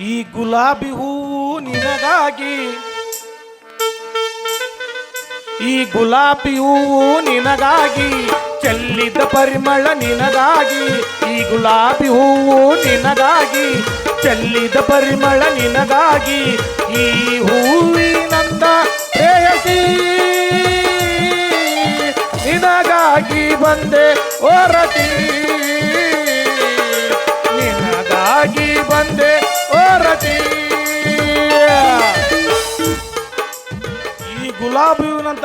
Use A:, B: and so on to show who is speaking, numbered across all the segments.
A: ಈ ಗುಲಾಬಿ ಹೂವು ನಿನಗಾಗಿ. ಈ ಗುಲಾಬಿ ಹೂವು ನಿನಗಾಗಿ, ಚೆಲ್ಲಿದ ಪರಿಮಳ ನಿನಗಾಗಿ. ಈ ಗುಲಾಬಿ ಹೂವು ನಿನಗಾಗಿ, ಚೆಲ್ಲಿದ ಪರಿಮಳ ನಿನಗಾಗಿ. ಈ ಹೂವಿನಂದ ಪ್ರೇಯಸಿ ನಿನಗಾಗಿ ಬಂದೆ ಓರತಿ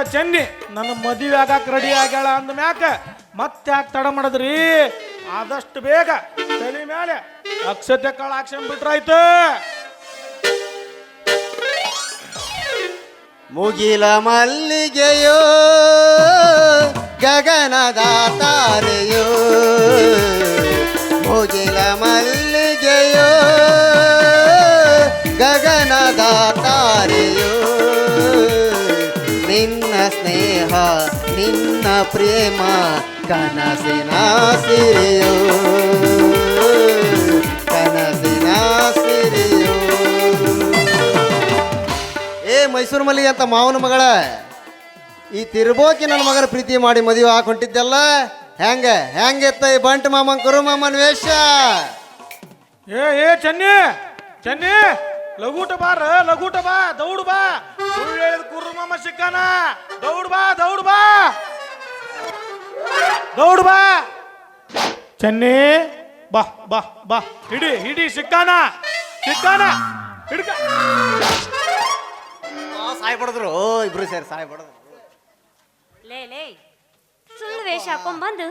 A: ಹೂವಿನಂತ ಚೆನ್ನಿ, ನನ್ನ ಮದುವೆ ಆಗಾಕ ರೆಡಿ ಆಗ್ಯಾಳ ಅಂದ ಮ್ಯಾಕ ಮತ್ತೆ ಯಾಕೆ ತಡ ಮಾಡಿದ್ರಿ? ಆದಷ್ಟು ಬೇಗ ತಲೆ ಮೇಲೆ ಅಕ್ಷತೆ ಕಾಳು ಹಾಕ್ಸ್ಕೊಂಡ್ ಬಿಟ್ರಾಯ್ತು
B: ಮುಗಿಲ ಮಲ್ಲಿಗೆಯೋ, ಗಗನದ ತಾರೆಯೋ. ಪ್ರೇಮ ಕನಸಿನ ಸಿರಿಯೋ. ಕನಸಿನ ಏ ಮೈಸೂರು ಮಲ್ಲಿ ಅಂತ ಮಾವನ ಮಗಳ, ಈ ತಿರ್ಬೋಕಿ ನನ್ನ ಮಗನ ಪ್ರೀತಿ ಮಾಡಿ ಮದುವೆ ಹಾಕೊಂಡಿದ್ದೆಲ್ಲ ಹೆಂಗ? ಎತ್ತ ಈ ಬಂಟ ಮಾಮನ್ ಕುರು ಮಾಮನ್ ವೇಷ
A: ಏ ಏ, ಚನ್ನಿ ಚನ್ನಿ, ಲಘೂಟ ಬಾರ ಲಘೂಟ ಬಾ, ದೌಡ್ ಬಾ. ಸುಳ್ಳು ಹೇಳಿದ ಕುರ್ಮಮ್ಮ ಸಿಕ್ಕಾನ. ದೌಡ್ ಬಾ ದೌಡ್ ಬಾ. ದೌಡ್ ಬಾ. ಚೆನ್ನಿ. ಬಾ ಬಾ ಬಾ. ಹಿಡಿ ಹಿಡಿ ಸಿಕ್ಕಾನ. ಸಿಕ್ಕಾನ. ಹಿಡ್ಕ.
B: ಸಾಯ್ ಬಡದ್ರು ಇಬ್ರು ಸೇರಿ ಸಾಯ್ ಬಡದ್ರು
C: ಲೇ ಲೇ. ಸುಳ್ಳು ವೇಷ ಹಾಕೊಂಡ್ ಬಂದು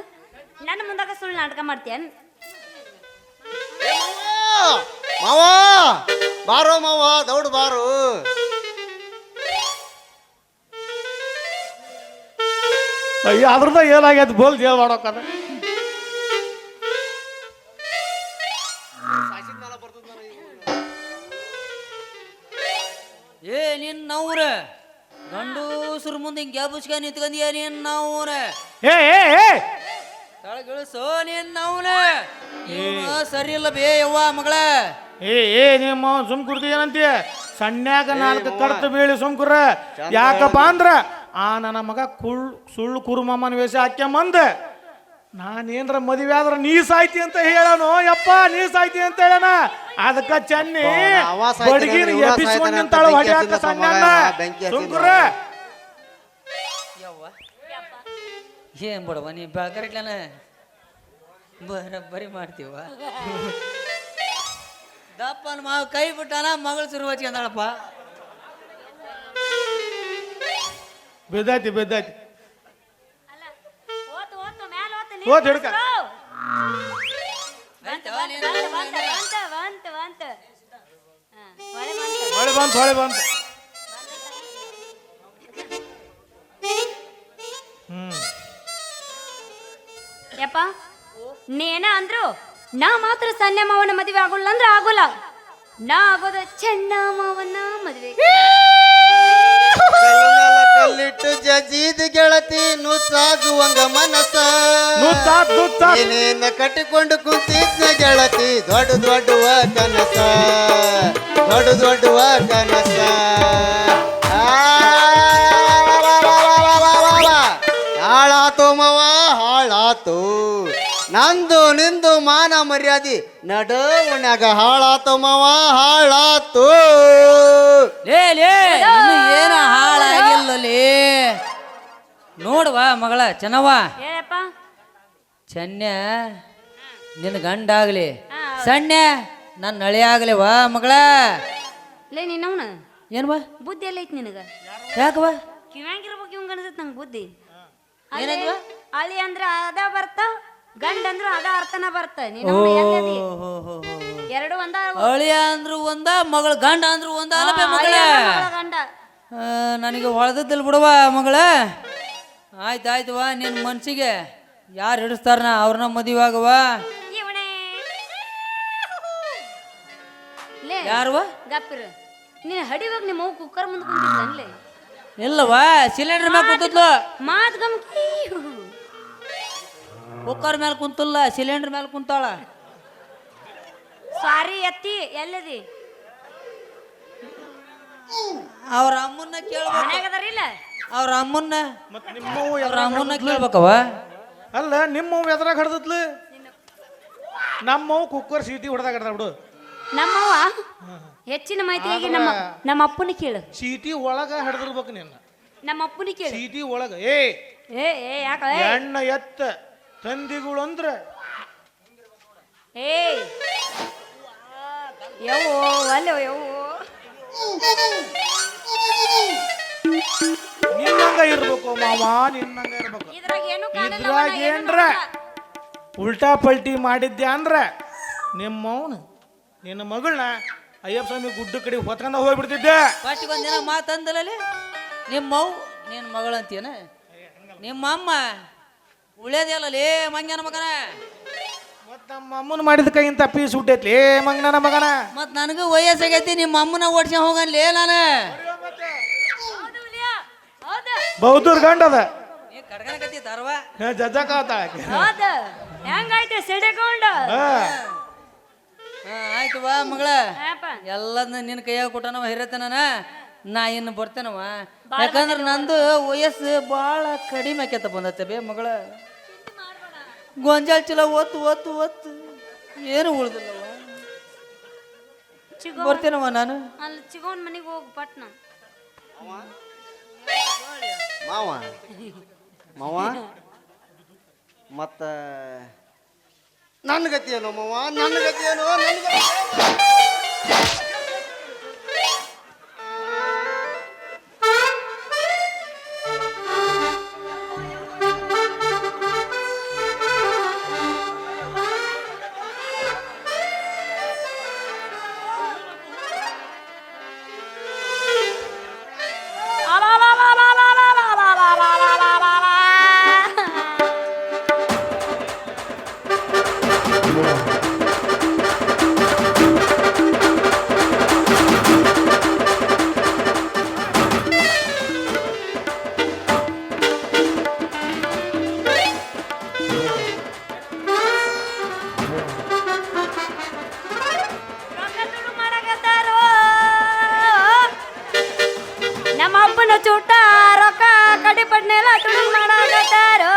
C: ನನ್ನ ಮುಂದಾಗ ಸುಳ್ಳು ನಾಟಕ ಮಾಡ್ತೀಯನ್?
B: ಮಾವ. ಬಾರೋ ಮಾವ ದೌಡ್ ಬಾರು.
A: ಅಯ್ಯ ಅದ್ರದ ಏನಾಗ್ಯದ ಬೋಲ್ ಜೇಲ್ ಮಾಡೋಕದ
D: ಏ ನಿನ್ನವ್ರ ಗಂಡೂಸ್ರ ಮುಂದೆ ಹಿಂಗೆ ಗ್ಯಾಬುಸ್ಕ ಹಿಂಗ್ ನಿನ್ನವ್ರ
A: ಏ ಏ ಏ!
D: ತಳಗಿಳಿಸೋ ನಿನ್ನವ್ನ ಇವ್ನು ಸರಿ ಇಲ್ಲ ಬೇ ಯವ್ವ ಮಗಳ.
A: ಏ ಏ ನಿಮ್ಮ ಸುಮ್ ಕುರ್ತಿ ಏನಂತೀಯ ಸಣ್ಣ ನಾಲ್ಕು ಕರ್ತು ಬೀಳಿ ಸುಮ್ಕುರ ಯಾಕಪ್ಪ ಅಂದ್ರ ಆ ನನ್ನ ಮಗ ಕುಳ್ ಸುಳ್ಳು ಕುರುಮಮ್ಮನ ವೇಷ ಹಾಕ್ಯಂಬಂದೆ ನಾನೇನ್ರ ಮದುವೆ ಆದ್ರೆ ನೀ ಸಾಯ್ತಿ ಅಂತ ಹೇಳನು? ಯಪ್ಪ ನೀ ಸಾಯ್ತಿ ಅಂತ ಹೇಳನ? ಅದಕ್ಕ ಚೆನ್ನಿ ಬಡಗಿನ ಎಬ್ಬಿಸ್ಕೊಂಡ್ ನಿಂತಾಳ
B: ಅಂತ
A: ಹೊಡಿ
B: ಬೆಂಕಿ
A: ಹಾಕ
B: ಹಚ್ಚಿದ
A: ಸಣ್ಣ
B: ಮಗ, ಬೆಂಕಿ
D: ಯವ್ವ ಏನ್ ಬಿಡವ ನೀ ಬೆಳಕರಿಟ್ಲನ ಬರೀ ಮಾಡ್ತೀವ ದಪ್ಪನ ಮಾವ ಕೈ ಬಿಟ್ಟಾನ ಮಗಳು ಶುರು ಹಚ್ಕೊಂಡಾಳಪ್ಪ
C: ಮ್ಯಾಲ ಓತು
A: ಓತ್ ಹಿಡ್ಕ.
C: ಬಂತು ಬಂತು ಬಂತು ಬಂತು ಬಂತು ಬಂತು. ಹಾ, ಹೊಳೆ ಬಂತು.
A: ಹೊಳೆ ಬಂತು ಹ್ಮ್.
C: ಯಪ್ಪ ನೀನ ಅಂದ್ರು ನಾ ಮಾತ್ರ ಸಣ್ಣ ಮಾವನ ಮದುವೆ ಆಗೋಲ್ಲ ಅಂದ್ರೆ ಆಗೋಲ್ಲ. ನಾ ಆಗೋದ ಚೆನ್ನ ಮಾವನ
B: ನುಚ್ಚಾಗುವಂಗ ಮನಸ್ಸ. ಏನೇನ ಕಟ್ಟಿಕೊಂಡು ಕುಂತಿದ್ನ ಗೆಳತಿ ದೊಡ್ಡ ದೊಡ್ಡವ ಕನಸ. ದೊಡ್ಡ ದೊಡ್ಡವ ಕನಸ. ಆ, ಹಾಳಾತು ಮವ ಹಾಳಾತು. ನಂದು ನಿಂದು ಮಾನ ಮರ್ಯಾದಿ ನಡುವನ್ಯಾಗ ಹಾಳಾತು ಮವ ಹಾಳಾತು.
D: ಲೇ ಲೇ ಇನ್ನು ಏನ ಹಾಳಾಗಿಲ್ಲ ಲೇ ನೋಡುವ ಮಗಳ ಚೆನ್ನವ್ವ. ಚೆನ್ನ ನಿನ್ನ ಗಂಡ ಆಗ್ಲಿ. ಸಣ್ಣ ನನ್ನ ನಳಿ ಆಗ್ಲಿ ವಾ ಮಗಳ.
C: ಲೇ ನಿನ್ನವನ?
D: ಏನ್ ಬಾ
C: ಬುದ್ಧಿ ಎಲ್ಲ ಐತಿ ನಿನಗ?
D: ಯಾಕವಾ
C: ಕಿವ್ಯಾಂಗಿರ್ಬೇಕು ಇವಂಗ ಅನ್ಸತ್ ನಂಗೆ ಬುದ್ಧಿ.
D: ಏನಂದ್ವ?
C: ಅಳಿ ಅಂದ್ರ ಅದ ಬರ್ತ ಗಂಡ ಅಂದ್ರ ಅದ ಅರ್ಥನ ಬರ್ತ. ನೀನು. ಎರಡು ಒಂದ
D: ಅಳಿಯ ಅಂದ್ರು ಒಂದ ಮಗಳ ಗಂಡ ಅಂದ್ರು ಒಂದ ಅಲ್ಲಬೇ ಮಗಳ.
C: ಗಂಡ.
D: ನನಗೆ ಹೊಳದಿಲ್ ಬಿಡುವ ಮಗಳ. ಆಯ್ತು ವಾ ನಿನ್ನ ಮನ್ಸಿಗೆ. ಯಾರು ಹಿಡಿಸ್ತಾರನ ಅವ್ರನ್ನ ಮದುವೆ ಆಗವ
C: ಇವನೇ. ಲೇ
D: ಯಾರವ
C: ಗಪ್ಪಿರ ನೀನು ಹಡಿವಾಗ ನಿಮ್ಮ ಅವು ಕುಕ್ಕರ್ ಮುಂದೆ ಕುಂತಿದ್ಲೇ
D: ಇಲ್ಲವಾ ಸಿಲಿಂಡರ್ ಮ್ಯಾಗ ಕುಂತಿದ್ಲು.
C: ಮಾತ್ ಗಮ್ಕಿ.
D: ಕುಕ್ಕರ್ ಮೇಲೆ ಕುಂತಿಲ್ಲ ಸಿಲಿಂಡರ್ ಮೇಲೆ ಕುಂತಾಳ.
C: ಸಾರಿ ಎತ್ತಿ ಎಲ್ಲದಿ?
D: ಅವ್ರ ಅಮ್ಮನ್ನ ಕೇಳ
C: ಮನ್ಯಾಗ ಅದಾರಿಲ್ಲ?
D: ಅವ್ರ ಅಮ್ಮನ್ನ.
A: ಮತ್ತೆ ನಿಮ್ಮವು
D: ಅವ್ರ ಅಮ್ಮನ್ನ? ಕೇಳ್ಬೇಕವ
A: ಅಲ್ಲ ನಿಮ್ಮವು ಎದ್ರಾಗ ಹಡ್ದತ್ಲು ನಮ್ಮವು ಕುಕ್ಕರ್ ಸೀಟಿ ಹೊಡೆದಾಗ ಹಡ್ದ ಬಿಡು.
C: ನಮ್ಮವ್ವ? ಹೆಚ್ಚಿನ ಮಾಹಿತಿಯಾಗಿ ನಮ್ಮ ನಮ್ಮ ಅಪ್ಪನ ಕೇಳು.
A: ಸೀಟಿ ಒಳಗ ಹಡ್ದಿರ್ಬೇಕು ನಿನ್ನ.
C: ನಮ್ಮ ಅಪ್ಪನ ಕೇಳು.
A: ಸೀಟಿ ಒಳಗ. ಏ
C: ಏ ಏ ಯಾಕ ಏ.
A: ಎಣ್ಣ ಎತ್ತ ತಂದಿಗಳು ಅಂದ್ರ?
C: ಏ. ಯವ್ವೋ ಅಲ್ಲೋ ಯವ್ವೋ.
A: ನಿನ್ನಂಗ ಇರ್ಬೇಕು ಮಾವ ನಿನ್ನಂಗ ಇರ್ಬೇಕು.
C: ಇದ್ರಾಗ ಏನು ಕಾಣಲ್ಲ
A: ಇದ್ರಾಗ ಏನ್ರ? ಉಲ್ಟಾ ಪಲ್ಟಿ ಮಾಡಿದ್ದೆ ಅಂದ್ರ ನಿಮ್ಮವನು ನಿನ್ನ ಮಗಳನ್ನ ಅಯ್ಯಪ್ಪ ಸ್ವಾಮಿ ಗುಡ್ಡ ಕಡೆ ಹೊತ್ಕೊಂಡ ಹೋಗ್ಬಿಡ್ತಿದ್ದೆ.
D: ಫಸ್ಟಿಗೆ ಒಂದಿನ ಮಾತಂದಲಲ್ಲಿ ನಿಮ್ಮವ್ವ ನಿನ್ನ ಮಗಳಂತೀನ ನಿಮ್ಮಮ್ಮ ಉಳ್ಯದಿಲ್ಲ ಲೇ ಮಂಗ್ಯನ ಮಗನ?
A: ಮತ್ ನಮ್ಮ ಅಮ್ಮನ ಮಾಡಿದ ಕೈಯಿಂದ ಪೀಸ್ ಹುಟ್ಟೈತ್ಲಿ ಏ ಮಂಗನ ಮಗನ?
D: ಮತ್ ನನಗೂ ವಯಸ್ಸಾಗೈತಿ ನಿಮ್ಮ ಅಮ್ಮನ ಓಡ್ಸ್ಯ ಹೋಗನ್ ಲೇ ನಾನು.
C: ಹೌದು ಗಂಡ ಹೌದು. ಹೆಂಗಾಯ್ತು ಸಿಡಿಕೊಂಡ?
D: ಹಾ. ಆಯ್ತು ಬಾ ಮಗಳ.
C: ಎಲ್ಲದ
D: ಎಲ್ಲದನ್ನ ನಿನ್ನ ಕೈಯಾಗ ಕೊಟ್ಟನವ ಹಿರತನ ನಾ ಇನ್ನು ಬರ್ತೇನವ? ಯಾಕಂದ್ರೆ ನಂದು ವಯಸ್ಸು ಭಾಳ ಕಡಿಮೆ ಆಕೇತ ಬಂದತ್ತೆ ಬೇ ಮಗಳ. ಗೊಂಜಾಳ ಚೀಲ ಒತ್ತು ಒತ್ತು ಒತ್ತು. ಏನು ಉಳ್ದಿಲ್ಲವ? ಬರ್ತೇನವ ನಾನು?
C: ಅಲ್ಲಿ ಚಿಗೋನ್ ಮನೆಗೆ ಹೋಗಿ ಪಟ್ನ.
B: ಮಾವ? ಮಾವ? ಮತ್ತ ನನ್ನ ಗತಿ ಏನೋ ಮಾವ? ನನ್ನ ಗತಿ ಏನೋ? ನನ್ನ ಗತಿ
C: ನಮ್ಮ ಅಪ್ಪನ ಚೂಟ ರೊಕ್ಕ ಕಡಿಪಟ್ನೆಲ್ಲ ತುಡು ಮಾಡಕತ್ತಾರೋ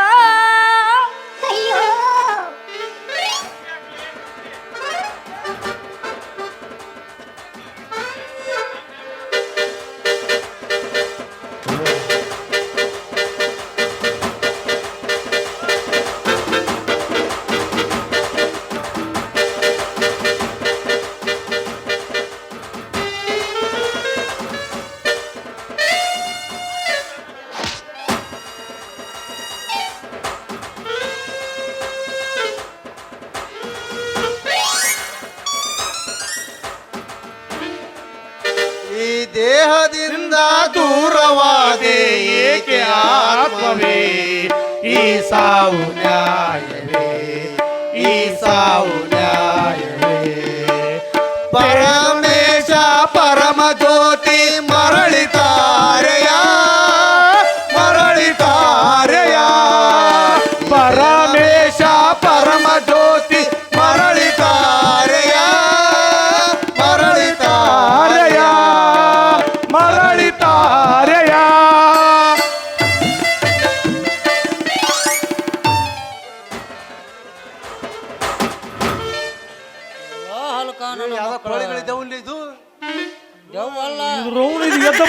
B: ಈ ಸಾವು ನ್ಯಾಯವೇ ಈ ಸಾವು ನ್ಯಾಯವೇ ಪರಮೇಶ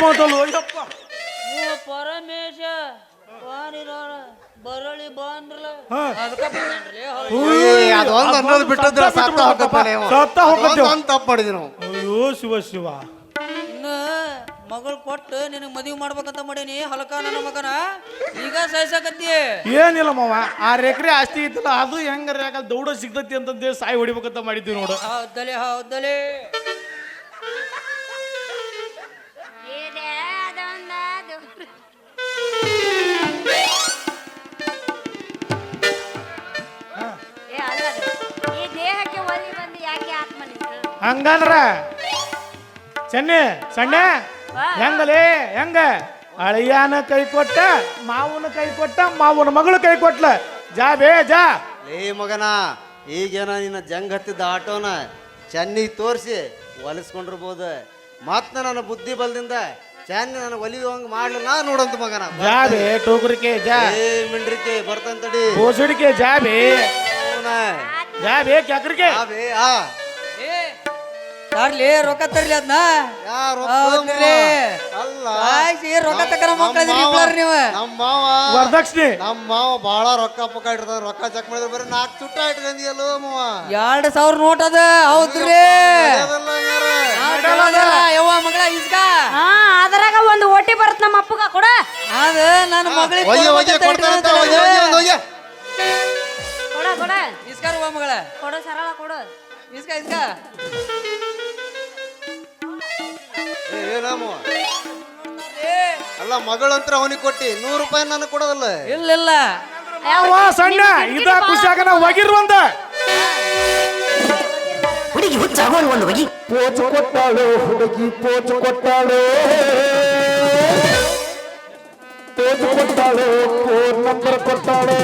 A: ಮಾತಲ್ಲ ಅಯ್ಯಪ್ಪ.
D: ನೀವು ಪರಮೇಶ ಬಾರಿರೋಣ ಬರಳಿ ಬಾಂದ್ರಲ್ಲ
A: ಹಾ.
D: ಅದಕ್ಕ ಬಂದ್ರಿ
B: ಅದೊಂದು ಅನ್ನೋದು ಬಿಟ್ಟದ್ರೆ ಸತ್ತ ಹೋಗಪ್ಪ ನೀವು.
A: ಸತ್ತ ಹೋಗತ್ತೆ.
B: ಅದೊಂದು ತಪ್ಪು ಮಾಡಿದ್ವಿ ನಾವು.
A: ಅಯ್ಯೋ ಶಿವ ಶಿವ.
D: ಇನ್ನು ಮಗಳು ಕೊಟ್ಟು ನಿನಗೆ ಮದುವೆ ಮಾಡ್ಬೇಕಂತ ಮಾಡೀನಿ ಹೊಲಕ ನನ್ನ ಮಗನ? ಈಗ ಸಾಯ್ಸಾಕತ್ತಿ
A: ಏನಿಲ್ಲ ಮಾವ ಆರ್ ಎಕರೆ ಆಸ್ತಿ ಇತ್ತು ಅದು ಹೆಂಗ ಯಾಕಂದ್ರೆ ದೌಡ ಸಿಗ್ತತಿ ಅಂತಂದೇಳಿ ಸಾಯಿ ಹೊಡಿಬೇಕಂತ ಮಾಡಿದ್ವಿ ನೋಡು.
D: ಹೌದಲೆ ಹೌದಲೆ
A: ಹಂಗಂದ್ರ? ಚೆನ್ನಿ ಸಣ್ಣ. ಹೆಂಗಲೇ ಹೆಂಗ? ಅಳಿಯಾನ ಕೈ ಕೊಟ್ಟ ಮಾವನ ಕೈ ಕೊಟ್ಟ ಮಾವನ ಮಗಳು ಕೈ ಕೊಟ್ಲ ಜಾ ಬೇ ಜಾ.
B: ಲೇ ಮಗನ ಈಗೇನ ನಿನ್ನ ಜಂಗ್ ಹತ್ತಿದ ಆಟೋನ ಚೆನ್ನಿಗೆ ತೋರಿಸಿ ಹೊಲಿಸ್ಕೊಂಡಿರ್ಬೋದು ಮತ್ತ ನನ್ನ ಬುದ್ಧಿ ಬಲದಿಂದ ಚೆನ್ನ ನನ್ನ ಒಲಿಯುವಂಗ ಮಾಡ್ಲಿಲ್ಲ ನೋಡಂತ ಮಗನ.
A: ಜಾಬೆ ಟೋಕರಿಕೆ ಜಾ.
B: ಏ ಮಿಂಡ್ರಿಕೆ ಬರ್ತಂತಡಿ.
A: ಹೋಸಡಿಕೆ ಜಾಬೆ
B: ಅವನ
A: ಜಾಬೆ ಕ್ಯಾಕ್ರಿಕೆ
B: ಆ ಬೇ ಆ.
D: ಏ ತರ್ಲಿ ರೊಕ್ಕ ತರ್ಲಿ ಅದನ್ನ ರೊಕ್ಕ
B: ಮಾವ-
D: ಇಬ್ಲಾರ್ ನೀವು.
B: ನಮ್ ಮಾವ
A: ವರದಕ್ಷಿಣೆ.
B: ನಮ್ಮ ಮಾವ ಬಾಳ ರೊಕ್ಕ ಪಕ್ಕ ಇಡ್ತಾರ ರೊಕ್ಕ ಚೆಕ್ ಮಾಡಿದ್ರೆ ಬರೀ ನಾಲ್ಕು ಚುಟ್ಟ ಇಟ್ಕೊಂಡಿಯಲ್ಲೋ ಮಾವ.
D: ಎರಡ್ ಸಾವಿರ ನೋಟ್ ಅದ. ಹೌದ್ರಿ. ಯವ್ವ ಮಗಳ ಇಸ್ಕ
C: ಹಾ ಅದ್ರಾಗ ಒಂದು ಓಟಿ ಬರುತ್ತ ನಮ್ಮ ಅಪ್ಪಗ ಕೊಡ.
D: ಅದ ನನ್ನ ಮಗಳಿಗೆ
C: ಕೊಡ ಕೊಡ.
D: ಇಸ್ಕಾರ ಮಗಳ.
C: ಕೊಡು ಸರಳ ಕೊಡು.
D: ಇಸ್ಕ ಇಸ್ಕ
B: ಏ, ಏನ ಅಲ್ಲ ಮಗಳಂತ್ರ ಅವನಿಗೆ ಕೊಟ್ಟಿ. ನೂರು ರೂಪಾಯಿ ನನಗೆ ಕೊಡೋದಲ್ಲ.
D: ಇಲ್ಲ ಇಲ್ಲ.
A: ಅವ್ವ ಸಣ್ಣ. ಇದ ಖುಷಿ ಆಗನ ಒಗಿರು ಒಂದ.
E: ಹುಡುಗಿ ಹುಚ್ಚಾಗೋಳು ಒಂದು ಒಗಿ
A: ಪೋಚು ಕೊಟ್ಟಾಳು ಹುಡುಗಿ ಪೋಚು ಕೊಟ್ಟಾಳು. ಪೋಚು ಕೊಟ್ಟಾಳು ಫೋನ್ ನಂಬರ್ ಕೊಟ್ಟಾಳು.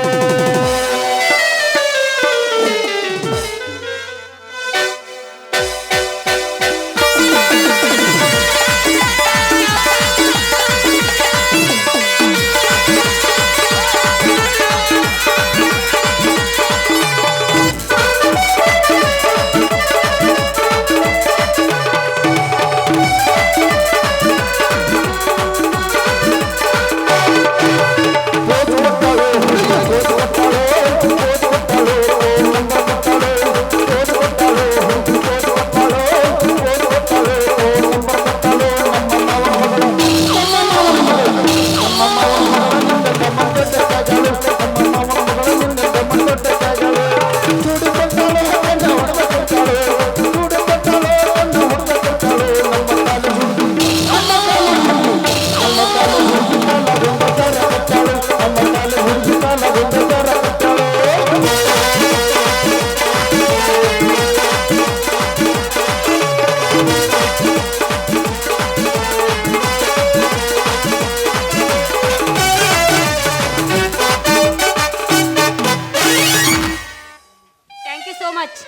C: ಮಚ್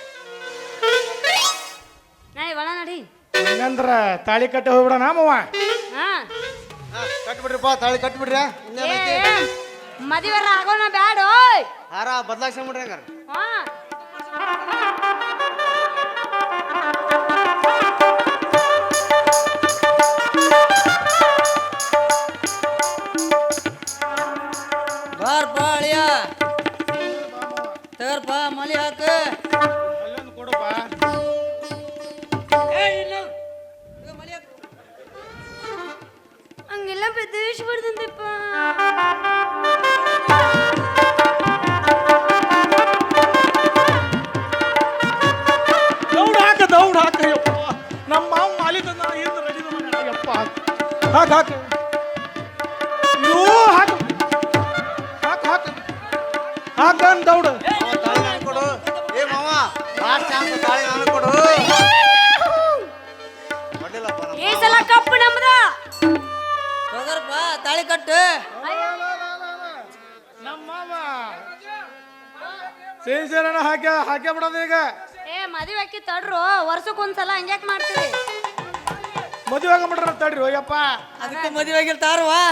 C: ನಡಿ ಒಳ ನಡಿ.
A: ಹಂಗಂದ್ರ ತಾಳಿ ಕಟ್ಟಿ ಹೋಗ್ಬಿಡೋಣ ಮಾವ?
C: ಹಾ.
B: ಕಟ್ಬಿಡ್ರಿಪ್ಪ ತಾಳಿ ಕಟ್ಬಿಡ್ರಿ ಇನ್ನೇನೈತಿ
C: ಮದುವೆರ ಆಗೋಣ ಬ್ಯಾಡ ಓಯ್.
B: ಹಾರ ಬಿಡ್ರಿ ಹಂಗಾರ.
C: ಹಾ.
D: ಬಾರ್ ಪಾಳಿಯ ತಗರ್ಪ ಮಲಿ ಹಾಕ.
A: ಅಲ್ಲೊಂದು ಕೊಡಪ್ಪ.
D: ಹಾಕ ಹಾಕ ಹಾಕ.
C: ಹಂಗೆಲ್ಲ ಹಾಕ
A: ದೌಡ್ ಹಾಕ ದೌಡ್ ಹಾಕ ಯಪ್ಪ. ನಮ್ಮ ಮಾವ ಹಾಕ ಹಾಕ ಹಾಕ ಯಪ್ಪ. ಹಾಕ ಹಾಕ. ಹಾಕ. ಹಾಕ ಹಾಕ. ಹಾಕ ಹಾಕ ಅಂದ್ ದೌಡ್.
B: ಲಾಸ್ಟ್ ಚಾನ್ಸ್ ತಾಳಿ ನನಗೆ ಕೊಡು ಕೊಡ್ಲಿಲ್ಲಪ್ಪ ನಮ್ಮ
C: ಈ ಸಲ ಕಪ್ಪು ನಮ್ದ.
D: ತಗರ್ಪ ತಾಳಿ ಕಟ್ಟು.
A: ನಮ್ಮ ಹಾಕ್ಯಾ ಸೇಂಸೇರನ ಹಾಕ್ಯ ಹಾಕ್ಯ ಬಿಡೋದು ಈಗ.
C: ಏ ಮದುವೆ ಅಕ್ಕಿ ತಡ್ರು. ವರ್ಷಕ್ಕೊಂದ್ಸಲ ಹಂಗ್ಯಾಕ್ ಮಾಡ್ತೀರಿ?
A: ಮದುವೆ ಆಗಬಿಟ್ರ ತಡ್ರಿ ಅಯ್ಯಪ್ಪ
D: ಅದಕ್ಕೆ ಮದುವೆ ಆಗಿಲ್ಲ ತಾರವಾ